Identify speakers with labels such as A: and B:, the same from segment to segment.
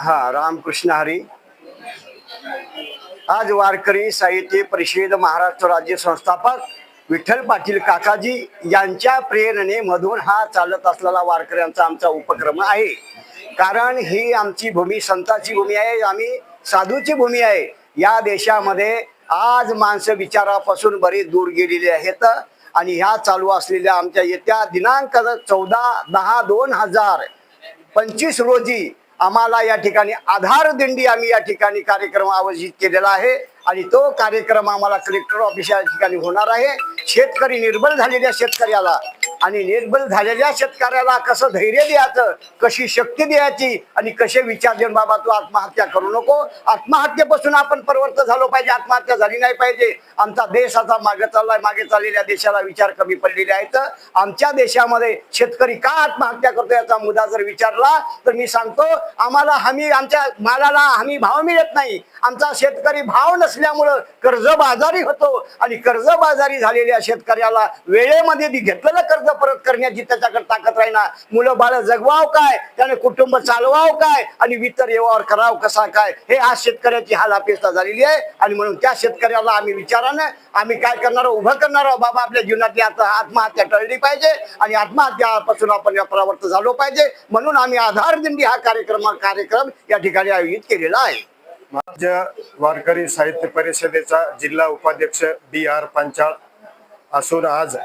A: हा रामकृष्ण हरी. आज वारकरी साहित्य परिषद महाराष्ट्र राज्य संस्थापक विठ्ठल पाटील काकाजी यांच्या प्रेरणेमधून हा चालत असलेला वारकऱ्यांचा आमचा उपक्रम आहे. कारण ही आमची भूमी संताची भूमी आहे आम्ही साधूची भूमी आहे. या देशामध्ये आज माणसं विचारापासून बरीच दूर गेलेली आहेत आणि ह्या चालू असलेल्या आमच्या येत्या दिनांक चौदा दहा दोन हजार पंचवीस रोजी आम्हाला या ठिकाणी आधार दिंडी आम्ही या ठिकाणी कार्यक्रम आयोजित केलेला आहे. आणि तो कार्यक्रम आम्हाला कलेक्टर ऑफिस या ठिकाणी होणार आहे. शेतकरी निर्बल झालेल्या शेतकऱ्याला आणि निर्बल झालेल्या शेतकऱ्याला कसं धैर्य द्यायचं कशी शक्ती द्यायची आणि कसे विचार देऊन बाबा तू आत्महत्या करू नको. आत्महत्येपासून आपण परिवर्त झालो पाहिजे आत्महत्या झाली नाही पाहिजे. आमचा देश आता मागे चाललाय मागे चाललेल्या देशाला विचार कमी पडलेले आहेत. आमच्या देशामध्ये शेतकरी का आत्महत्या करतो याचा मुद्दा जर विचारला तर मी सांगतो आम्हाला हमी आमच्या मालाला हमी भाव मिळत नाही. आमचा शेतकरी भाव नसल्यामुळं कर्जबाजारी होतो आणि कर्जबाजारी झालेल्या शेतकऱ्याला वेळेमध्ये घेतलेलं कर्ज परत करण्याची त्याच्याकडे ताकद राहीना. मुलं बाळ जगवाव काय? त्याने कुटुंब चालवाव काय? आणि वितर व्यवहार कराव कसा काय? हे आज शेतकऱ्याची हाल अपेक्षा झालेली आहे. आणि म्हणून त्या शेतकऱ्याला आम्ही विचारानं आम्ही काय करणार? उभं करणार आहोत. बाबा आपल्या जीवनातली आता आत्महत्या टळली पाहिजे आणि आत्महत्यापासून आपण या झालो पाहिजे. म्हणून आम्ही आधार दिंडी हा कार्यक्रम कार्यक्रम या ठिकाणी आयोजित केलेला आहे.
B: राज्य वारकरी साहित्य परिषदेचा जिल्हा उपाध्यक्ष बी आर पांचाळ असून आज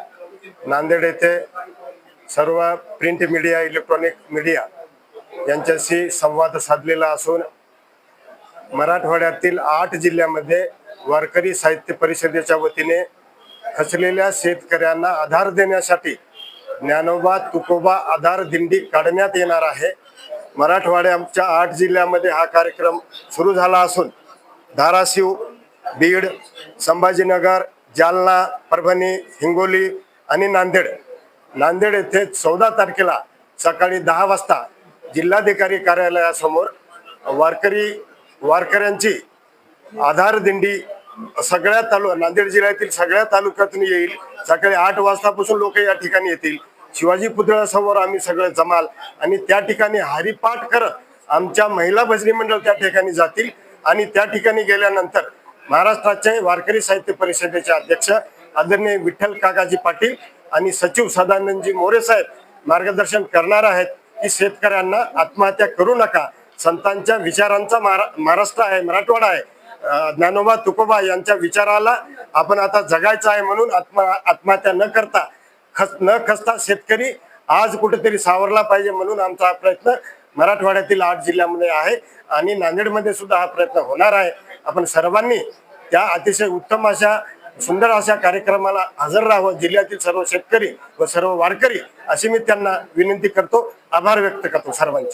B: नांदेड येथे सर्व प्रिंट मीडिया इलेक्ट्रॉनिक मीडिया यांच्याशी संवाद साधलेला असून मराठवाड्यातील आठ जिल्ह्यामध्ये वारकरी साहित्य परिषदेच्या वतीने खचलेल्या शेतकऱ्यांना आधार देण्यासाठी ज्ञानोबा तुकोबा आधार दिंडी काढण्यात येणार आहे. मराठवाड्याच्या आठ जिल्ह्यामध्ये हा कार्यक्रम सुरू झाला असून धाराशिव बीड संभाजीनगर जालना परभणी हिंगोली आणि नांदेड. नांदेड येथे चौदा तारखेला सकाळी दहा वाजता जिल्हाधिकारी कार्यालयासमोर वारकरी वारकऱ्यांची आधार दिंडी सगळ्या तालु नांदेड जिल्ह्यातील सगळ्या तालुक्यातून येईल. सकाळी आठ वाजतापासून लोक या ठिकाणी येतील. शिवाजी पुतळ्यासमोर आम्ही सगळे जमाल आणि त्या ठिकाणी हरिपाठ करत आमच्या महिला भजनी मंडळ त्या ठिकाणी जातील आणि त्या ठिकाणी गेल्यानंतर महाराष्ट्राचे वारकरी साहित्य परिषदेचे अध्यक्ष आदरणीय विठ्ठल काकाजी पाटील आणि सचिव सदानंदजी मोरे साहेब मार्गदर्शन करणार आहेत की शेतकऱ्यांना आत्महत्या करू नका. संतांच्या विचारांचा महारा- महाराष्ट्र आहे मराठवाडा आहे. ज्ञानोबा तुकोबा यांच्या विचाराला आपण आता जगायचं आहे म्हणून आत्मा आत्महत्या न करता खस न खसता शेतकरी आज कुठेतरी सावरला पाहिजे म्हणून आमचा हा प्रयत्न मराठवाड्यातील आठ जिल्ह्यामध्ये आहे आणि नांदेडमध्ये सुद्धा हा प्रयत्न होणार आहे. आपण सर्वांनी त्या अतिशय उत्तम अशा सुंदर अशा कार्यक्रमाला हजर राहावं जिल्ह्यातील सर्व शेतकरी व सर्व वारकरी अशी मी त्यांना विनंती करतो. आभार व्यक्त करतो सर्वांचे.